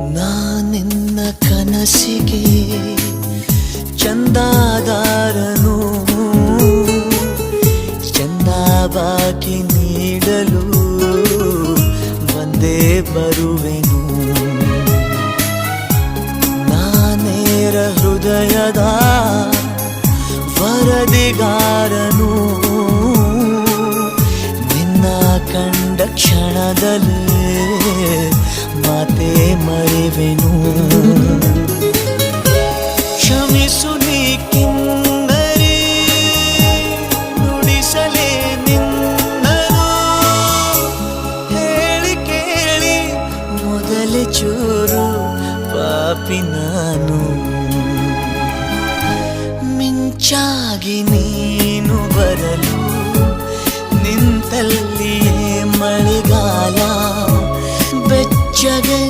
ನಾನಿನ್ನ ಕನಸಿಗೆ ಚಂದಾದಾರನು. ಚಂದ ಬಾಕಿ ನೀಡಲು ಬಂದೇ ಬರುವೆನು. ನಾನೇರ ಹೃದಯದ ವರದಿಗಾರನು. ನಿನ್ನ ಕಂಡ ಕ್ಷಣದಲ್ಲೇ ಮರೆವೆನು ಕ್ಷಮಿಸು ನೀ ಕಿನ್ನರಿ ನುಡಿಸಲೇ ನಿನ್ನನು ಹೇಳಿ ಕೇಳಿ, ಮೊದಲೇ ಚೂರು ಪಾಪಿ ನಾನು. ಮಿಂಚಾಗಿ ನೀನು ಬರಲು, ನಿಂತಲ್ಲಿಯೇ ಮಳೆಗಾಲ. ಬೆಚ್ಚಗೆ